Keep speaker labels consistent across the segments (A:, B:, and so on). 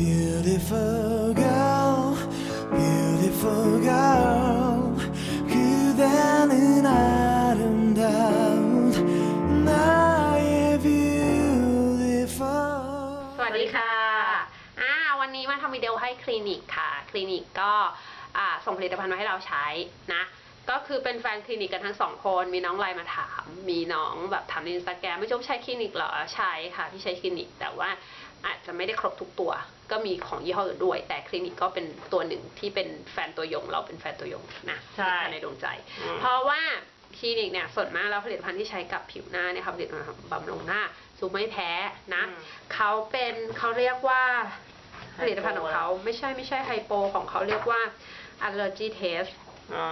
A: Beautiful girl, beautiful girl. 그대는 아름다운 나의 beautiful.
B: สวัสดีค่ะ อ่า วันนี้มาทำวิดีโอให้คลินิกค่ะ คลินิกก็อ่าส่งผลิตภัณฑ์มาให้เราใช้นะ ก็คือเป็นแฟนคลินิกกันทั้งสองคน มีน้องไลน์มาถาม มีน้องแบบถามในอินสตาแกรมไม่ชอบใช้คลินิกเหรอ ใช่ค่ะที่ใช้คลินิก แต่ว่าอาจจะไม่ได้ครบทุกตัว ก็มีของยี่ห้ออื่นด้วย แต่คลินิกก็เป็นตัวหนึ่งที่เป็นแฟนตัวยง เราเป็นแฟนตัวยงนะ
C: ใช่
B: ในดวงใจ
C: อืม
B: เพราะว่าคลินิกเนี่ยส่วนมากแล้วผลิตภัณฑ์ที่ใช้กับผิวหน้าเนี่ยค่ะผลิตภัณฑ์บำรุงหน้าซูไม่แพ้นะ
C: อืม
B: เขาเป็นเขาเรียกว่าผลิตภัณฑ์ของเขาไม่ใช่ไม่ใช่ไฮโปของเขาเรียกว่า allergy test
C: อ๋อ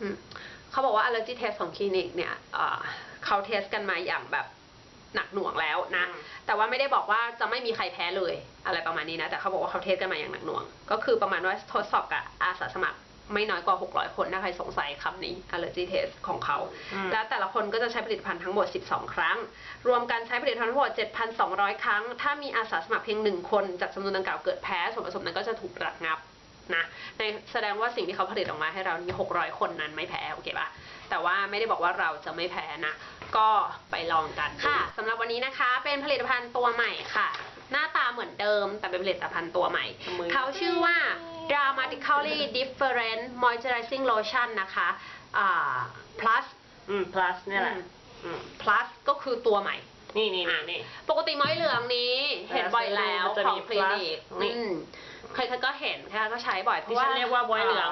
B: อืมเขาบอกว่า allergy test ของคลินิกเนี่ยเอ่อเขาเทสกันมาอย่างแบบหนักหน่วงแล้วนะ
C: อืม
B: แต่ว่าไม่ได้บอกว่าจะไม่มีใครแพ้เลย อะไรประมาณนี้นะ แต่เขาบอกว่าเขาเทสกันมาอย่างหนักหน่วง ก็คือประมาณว่าทดสอบกับอาสาสมัครไม่น้อยกว่า 600 คนถ้าใครสงสัยคำนี้ allergy test ของเขา
C: อืม
B: แล้วแต่ละคนก็จะใช้ผลิตภัณฑ์ทั้งหมด 12 ครั้ง รวมกันใช้ผลิตภัณฑ์ทั้งหมด 7,200 ครั้ง ถ้ามีอาสาสมัครเพียงหนึ่งคน จากจำนวนดังกล่าวเกิดแพ้ส่วนผสมนั้นก็จะถูกระงับนะในแสดงว่าสิ่งที่เขาผลิตออกมาให้เรานี่600 คนนั้นไม่แพ้โอเคปะแต่ว่าไม่ได้บอกว่าเราจะไม่แพ้นะ ก็ไปลองกันค่ะสำหรับวันนี้นะคะ เป็นผลิตภัณฑ์ตัวใหม่ค่ะ หน้าตาเหมือนเดิมแต่เป็นผลิตภัณฑ์ตัวใหม่
C: มือ
B: เขาชื่อว่า dramatically different moisturizing lotion นะคะอ่า plus
C: อืม plus เนี่ยแหละ
B: อืม
C: อืม
B: plus ก็คือตัวใหม่
C: นี่นี่นี่นี่
B: ปกติม้อยเหลืองนี้ เห็นบ่อยแล้ว
C: มันจะ
B: ข
C: มี
B: องคลินิก
C: plus นี่
B: อืมใครๆก็เห็นใครๆก็ใช้บ่อยเพ
C: ที่
B: ราะว่า
C: ฉันเรียกว่าบอยเหลือง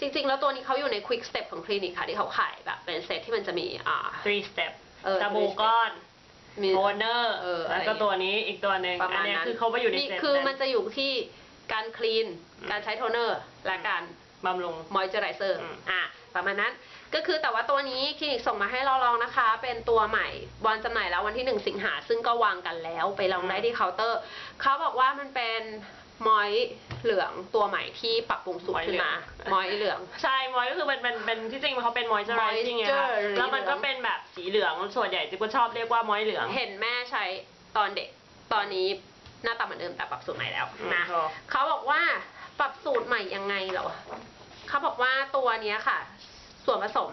B: จริงๆ แล้วตัวนี้เขาอยู่ใน quick step ของคลินิกค่ะ ที่เขาขายแบบเป็นเซตที่มันจะมีอ่า
C: three step
B: เออ
C: สบู่ก้อน
B: มี
C: โทนเนอร์
B: เออ
C: แล้วก็ตัวนี้อีกตัวหนึ่ง
B: ประมา
C: อั
B: ณ
C: นเนี้ย
B: นั้น
C: คือเขาไปอยู่ใน
B: นี่
C: เซต
B: คือ
C: นั้น
B: มันจะอยู่ที่การคลีน
C: อืม
B: การใช้โทนเนอร์และการ
C: บำรุง
B: มอยเจอไรเซอร์
C: อืม
B: อะ ประมาณนั้น ก็คือแต่ว่าตัวนี้คลินิกส่งมาให้เราลองนะคะ เป็นตัวใหม่วันจำหน่ายแล้ววันที่ 1 สิงหาซึ่งก็วางกันแล้วไปลองได้ที่เคาน์เตอร์ เขาบอกว่ามันเป็นมอยเหลืองตัวใหม่ที่ปรับปรุงสูตรขึ้นมามอยเหลือง
C: ใช่ มอยก็คือมันเป็นเป็นที่จริงเขาเป็น moisturizing ไงคะ
B: Moisture
C: แล้วมันก็เป็นแบบสีเหลืองส่วนใหญ่จิ๊บก็ชอบเรียกว่ามอยเหลือง
B: เห็นแม่ใช้ตอนเด็ก ตอนนี้หน้าตาเหมือนเดิมแต่ปรับสูตรใหม่แล้วนะ
C: อืม
B: เขาบอกว่าปรับสูตรใหม่ยังไงเหรอ เขาบอกว่าตัวนี้ค่ะ ส่วนผสม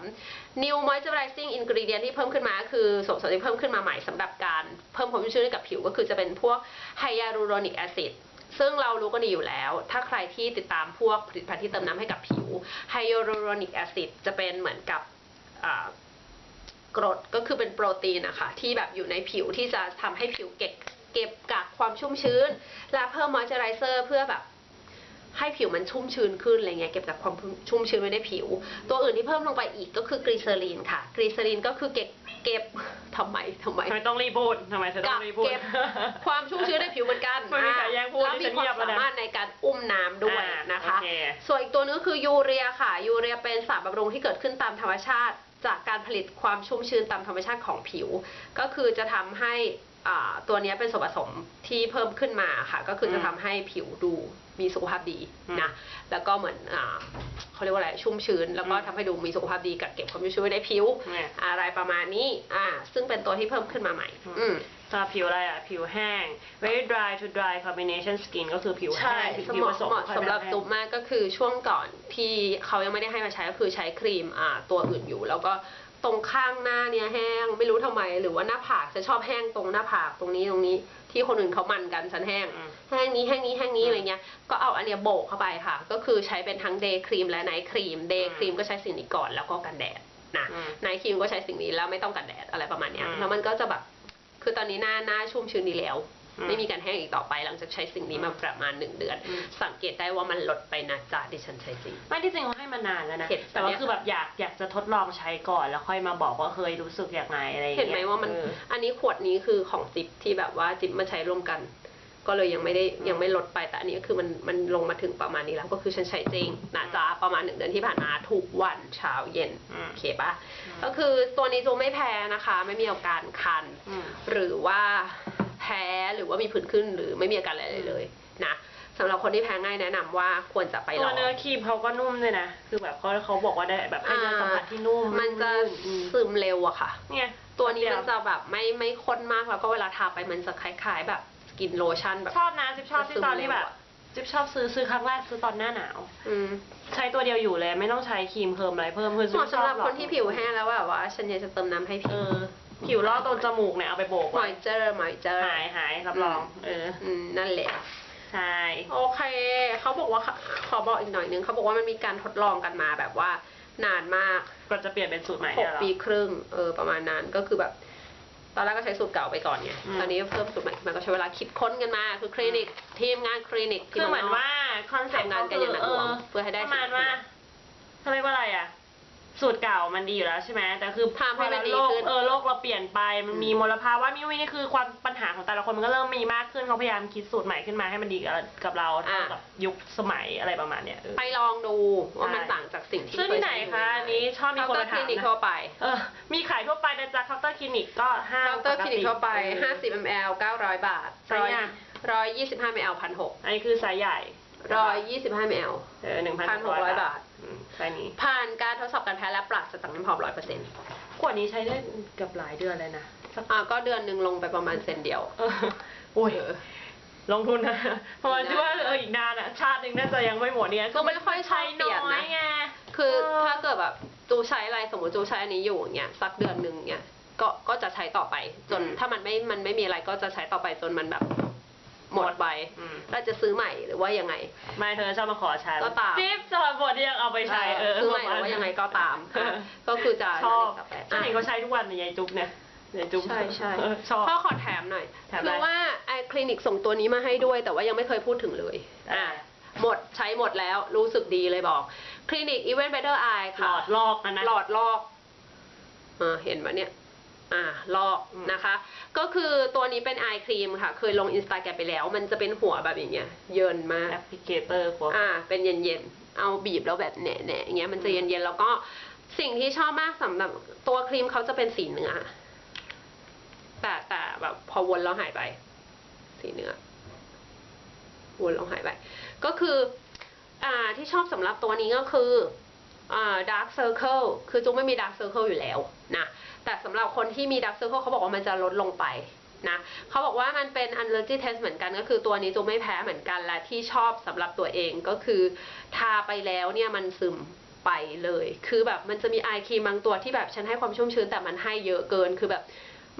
B: new moisturizing ingredient ที่เพิ่มขึ้นมา คือส่วนผสมที่เพิ่มขึ้นมาใหม่สำหรับการเพิ่มความชุ่มชื้นให้กับผิวก็คือจะเป็นพวก hyaluronic acid ซึ่งเรารู้กันดีอยู่แล้ว ถ้าใครที่ติดตามพวกผลิตภัณฑ์ที่เติมน้ำให้กับผิว hyaluronic acid จะเป็นเหมือนกับกรดก็คือเป็นโปรตีนนะคะที่แบบอยู่ในผิวที่จะทำให้ผิวเก็บเก็บกักความชุ่มชื้น และเพิ่มมอยเจอไรเซอร์เพื่อแบบ ให้ผิวมันชุ่มชื้นขึ้นอะไรเงี้ยเก็บกับความชุ่มชื้นไว้ในผิว ตัวอื่นที่เพิ่มลงไปอีกก็คือกรีเซอรีนค่ะ กรีเซอรีนก็คือเก็บเก็บทำไมทำไม
C: ทำไมต้องรีบพูดทำไมเธอต้
B: กั
C: อบงรีบพูด
B: เก็บความชุ่มชื้นในผิวเหมือนกัน
C: ไม่มีใครแย่งพูด
B: แล้ว
C: ดิ
B: มี
C: ฉัน
B: ควา
C: เงีย
B: ม
C: บแล้วนะ
B: สามารถในการอุ้มน้ำด้วย
C: อ่า
B: นะคะ
C: โอเค
B: ส่วนอีกตัวนึงก็คือยูเรียค่ะ ยูเรียเป็นสารบำรุงที่เกิดขึ้นตามธรรมชาติจากการผลิตความชุ่มชื้นตามธรรมชาติของผิว ก็คือจะทำให้อ่า ตัวเนี้ยเป็นส่วนผสมที่เพิ่มขึ้นมาค่ะ ก็คือจะ
C: อืม
B: ทำให้ผิวดูมีสุขภาพดี
C: อืม
B: นะแล้วก็เหมือนอ่าเขาเรียกว่าอะไรชุ่มชื้น แล้วก็
C: อืม
B: ทำให้ดูมีสุขภาพดีกักเก็บความชุ่มชื้นไว้ในผิว
C: เนี่ย
B: อะไรประมาณนี้อ่าซึ่งเป็นตัวที่เพิ่มขึ้นมาใหม่
C: อืม
B: อืม
C: สำหรับผิวอะไรอะ ผิวแห้ง very dry to dry combination skin ก็คือผิว
B: ใช่
C: แห้ง
B: ส
C: ผิ
B: ม
C: ว
B: เห
C: ผ
B: มาะ
C: สม
B: เหมาะสำหรับตุ๊บมากก็คือช่วงก่อนที่เขายังไม่ได้ให้มาใช้ก็คือใช้ครีมอ่าตัวอื่นอยู่ แล้วก็ ตรงข้างหน้าเนี่ยแห้ง ไม่รู้ทำไม หรือว่าหน้าผากจะชอบแห้งตรงหน้าผากตรงนี้ตรงนี้ ที่คนอื่นเขามันกันฉันแห้ง
C: อืม
B: แห้งนี้แห้งนี้แห้งนี้
C: อืม
B: อะไรเงี้ยก็เอาอันเนี้ยโบกเข้าไปค่ะ ก็คือใช้เป็นทั้งเดย์ครีมและไนท์ครีมเดย์
C: อืม
B: ครีมก็ใช้สิ่งนี้ก่อนแล้วก็กันแดดนะ
C: อืม
B: ไนท์ครีมก็ใช้สิ่งนี้แล้วไม่ต้องกันแดดอะไรประมาณเนี้ย
C: อืม
B: แล้วมันก็จะแบบคือตอนนี้หน้าหน้าชุ่มชื้นดีแล้ว
C: อืม
B: ไม่มีการแห้งอีกต่อไปหลังจากใช้สิ่งนี้มาประมาณหนึ่งเดือน
C: อืม
B: สังเกตได้ว่ามันลดไปนะจ๊ะดิฉันใช้จริง
C: ไม่ที่จริงเขาให้มานานแล้วนะ
B: เห็น
C: แต่ว่า
B: เนี่ย
C: คือแบบอยากอยากจะทดลองใช้ก่อนแล้วค่อยมาบอกว่าเคยรู้สึกอย่างไรอะไรอย่าง
B: เห็
C: เงี้
B: น
C: ย
B: ไหมว่ามัน
C: เออ
B: อันนี้ขวดนี้คือของจิ๊บที่แบบว่าจิ๊บมาใช้ร่วมกัน ก็เลยยังไม่ได้
C: อืม
B: ยังไม่ลดไปแต่อันนี้ก็คือมันมันลงมาถึงประมาณนี้แล้วก็คือฉันใช้จริงนะจ๊ะประมาณหนึ่งเดือนที่ผ่านมาทุกวันเช้าเย็น
C: อืม
B: โอเคปะก็คือตัวนี้จูไม่แพ้นะคะ ไม่มีอาการคัน
C: อืม
B: หรือว่าแพ้หรือว่ามีผื่นขึ้นหรือไม่มีอาการอะไรเลยนะสำหรับคนที่แพ้ง่ายแนะนำว่าควรจะไปล
C: ตั
B: อ
C: ว
B: ง
C: เนื้อครีมเขาก็นุ่มด้วยนะ คือแบบเขาเขาบอกว่าได้แบบให้เนื้อสัมผัสที่นุ่ม
B: มันจะ
C: อืม
B: ซึมเร็วอะค่ะ
C: เนี่ย
B: ตัวนี้มันจะแบบไม่ไม่ข้นมากแล้วก็เวลาทาไปมันจะคล้ายๆ แบบสกินโลชั่นแบบ
C: ชอบนะจิ๊บชอบที่ตอนที่แบบจิ๊บชอบซื้อซื้อครั้งแรกซื้อตอนหน้าหนาว
B: อืม
C: ใช้ตัวเดียวอยู่เลย ไม่ต้องใช้ครีมเพิ่มอะไรเพิ่มคือ
B: เหมาะสำหรับ
C: ชอ
B: คนที่ผิวแห้งแล้วแบบว่าฉันอยากจะเติมน้ำให้
C: เอ
B: ผิว
C: อ ผิวลอกตรงจมูกเนี่ยเอาไปโบก
B: มอ
C: ไว้
B: ยเจอร์มอยเจอร์
C: หายหายรับรอง เออ
B: อืมนั่นแหละ
C: ใช่
B: โอเค เขาบอกว่าขอบอกอีกหน่อยนึงเขาบอกว่ามันมีการทดลองกันมาแบบว่านานมาก
C: ก็จะเปลี่ยนเป็นสูตรใหม่
B: ห
C: เนี่
B: ก
C: ยเหรอ
B: ปีครึ่งเออประมาณนั้นก็คือแบบ ตอนแรกก็ใช้สูตรเก่าไปก่อนไง
C: อืม
B: ตอนนี้เพิ่มสูตรใหม่มันก็ใช้เวลาคิดค้นกันมา คือคลินิกทีมงานคลินิกที่
C: คือเหมือน
B: งก
C: ว่าคอนเซ็ปต์
B: ทำงานกันอย่างหนักหน่วงเพื่อให้ได้
C: ประมาณ
B: สิ่งที่
C: ว่าเขาเรียกว่าอะไรอะ สูตรเก่ามันดีอยู่แล้วใช่ไหมแต่คือ
B: ทำให้มันดี
C: พอโลก
B: ขึ้น
C: เออโลกเราเปลี่ยนไปมันมีมลภาวะมีวินี่คือความปัญหาของแต่ละคนมันก็เริ่มมีมากขึ้นเขาพยายามคิดสูตรใหม่ขึ้นมาให้มันดีกับกับเราเท่ากับยุคสมัยอะไรประมาณเนี้ยเออ
B: ไปลองดูว่ามัน
C: ใช่
B: ต่างจากสิ่งที่
C: ซื้อที่ไหนคะอันนี้ชอบมี
B: มี
C: คน
B: ค
C: มา
B: ค
C: ถา
B: ลิ
C: ม
B: นิก
C: นะ
B: ทั่วไป
C: เออมีขายทั่วไปนะจ๊ะเคาน์เตอร์คลินิกก็ห้า
B: เคาน์เตอร์คลินิกทั่วไป50 ml 900 บาท
C: ไซส์อะ
B: ร้อยยี่สิบห้า ml พันหก
C: อันนี้คือไซส์ใหญ่
B: ร้อยยี่สิบห้า ml
C: เออหนึ่งพัน
B: 1,600บาท
C: ไซส์นี้
B: ผ่านการทดสอบการแพ้และปราศจากน้ำหอมร้อยเปอร์เซ็นต์
C: ขวดนี้ใช้ได้เกือบหลายเดือนเลยนะสัก
B: อ่าก็เดือนหนึ่งลงไปประมาณเซนเดียว
C: เออโอ้ยลงทุนนะเพราะว่าคิดว่าเอออีกนานอะชาติหนึ่งน่าจะยังไม่หมดเนี่ย
B: ก็ไม่ค่อยชอบเปลี่ยนนะ
C: ไง
B: คือ
C: เออ
B: ถ้าเกิดแบบจูใช้อะไรสมมติจูใช้อันนี้อยู่อย่างเงี้ยสักเดือนหนึ่งเงี้ยก็ก็จะใช้ต่อไป จนถ้ามันไม่มันไม่มีอะไรก็จะใช้ต่อไปจนมันแบบ หมดไป
C: อืม
B: แล้วจะซื้อใหม่หรือว่ายังไง
C: ไม่เธอชอบมาขอใช้
B: ก็ตาม
C: จิ๊บสำหรับบทที่ยังเอาไปใช้เออ
B: ซื้อใหม่หรือว่ายังไงก็ตามค่ะก็คือจะ
C: ชอบ
B: นั่นเอง
C: ฉันเห็นเขาใช้ทุกวันในยายจุ๊บเนี่ยยายจุ๊บ
B: ใช่ใช่
C: เออชอบ
B: พ่อขอแถมหน่อย
C: แถมอะไร
B: คือว่าไอคลินิกส่งตัวนี้มาให้ด้วย แต่ว่ายังไม่เคยพูดถึงเลยอ่าหมดใช้หมดแล้วรู้สึกดีเลยบอก คลินิก Even Better Eye
C: หล
B: ค่ะ
C: อดลอกนะนะ
B: หลอดลอกอ่าเห็นไหมเนี่ย อ่าลอก
C: อืม
B: นะคะ ก็คือตัวนี้เป็นไอครีมค่ะ เคยลงอินสตาแกรมไปแล้ว มันจะเป็นหัวแบบอย่างเงี้ย เยินมาก
C: แอปพลิเคเตอร์พวก
B: อ่า เป็นเย็นๆ เอาบีบแล้วแบบแหนะๆอย่างเงี้ย มันจะเย็นๆ แล้วก็สิ่งที่ชอบมากสำหรับตัวครีมเขาจะเป็นสีเนื้อ แต่แต่แบบพอวนแล้วหายไป สีเนื้อ วนแล้วหายไป ก็คือ อ่าที่ชอบสำหรับตัวนี้ก็คือ อ่า dark circle คือจุ๊กไม่มี dark circle อยู่แล้วนะ แต่สำหรับคนที่มี dark circle เขาบอกว่ามันจะลดลงไปนะเขาบอกว่ามันเป็น allergy test เหมือนกันก็คือตัวนี้จุ๊กไม่แพ้เหมือนกันและที่ชอบสำหรับตัวเองก็คือทาไปแล้วเนี่ยมันซึมไปเลย คือแบบมันจะมีไอครีมบางตัวที่แบบฉันให้ความชุ่มชื้นแต่มันให้เยอะเกินคือแบบ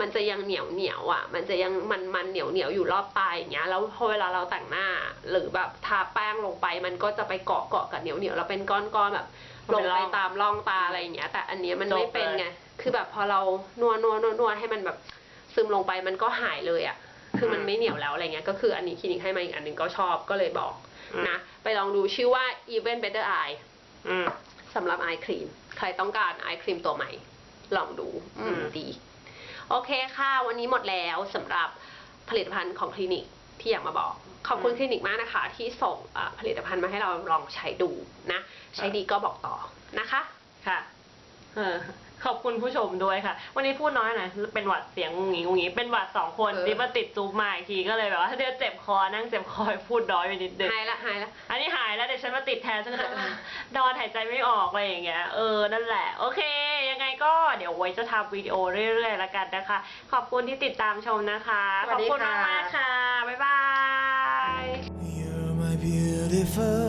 B: มันจะยังเหนียวเหนียวอะ มันจะยังมันมันเหนียวเหนียวอยู่รอบตายอย่างเงี้ย แล้วพอเวลาเราแต่งหน้า หรือแบบทาแป้งลงไป มันก็จะไปเกาะเกาะกับเหนียวเหนียวแล้วเป็นก้อนก้อนๆแบบ ลงไปตามร่องตาอะไรอย่างเงี้ย แต่อันเนี้ยมันไม่เป็นไง คือแบบพอเรานวดนวดนวดนวดให้มันแบบซึมลงไปมันก็หายเลยอะ คือมันไม่เหนียวแล้วอะไรเงี้ย ก็คืออันนี้คลินิกให้มาอีกอันหนึ่งก็ชอบก็เลยบอก
C: อืม
B: นะ ไปลองดูชื่อว่า Even Better Eye
C: อืม
B: สำหรับไอครีม ใครต้องการไอครีมตัวใหม่ ลองดูอืม
C: อืม
B: ดี โอเคค่ะ วันนี้หมดแล้วสำหรับผลิตภัณฑ์ของคลินิก ที่อยากมาบอก ขอบคุณคลินิกมากนะคะ ที่ส่งผลิตภัณฑ์มาให้เราลองใช้ดูนะ ใช้ดีก็บอกต่อนะคะ
C: ค่ะ เออ ขอบคุณผู้ชมด้วยค่ะ วันนี้พูดน้อยหน่อยเป็นหวัดเสียงงุงงี้งุงงี้เป็นหวัดสองคน
B: เออ
C: ที่มาติดจูบมาอีกทีก็เลยแบบว่าเดี๋ยวเจ็บคอนั่งเจ็บคอพูดน้อยไปนิดนึง
B: หายละหายละ
C: อันนี้หายแล้วเดี๋ยวฉันมาติดแทนฉันก็จะนอนหายใจไม่ออกอะไรอย่างเงี้ยเออนั่นแหละ โอเค ยังไงก็เดี๋ยวไว้จะทำวิดีโอเรื่อยๆแล้วกันนะคะ ขอบคุณที่ติดตามชมนะคะ
B: ส
C: ข
B: วั
C: อบ
B: สดี
C: คุณ
B: ค่ะ
C: มากๆค่ะ บ๊ายบาย
A: You're my beautiful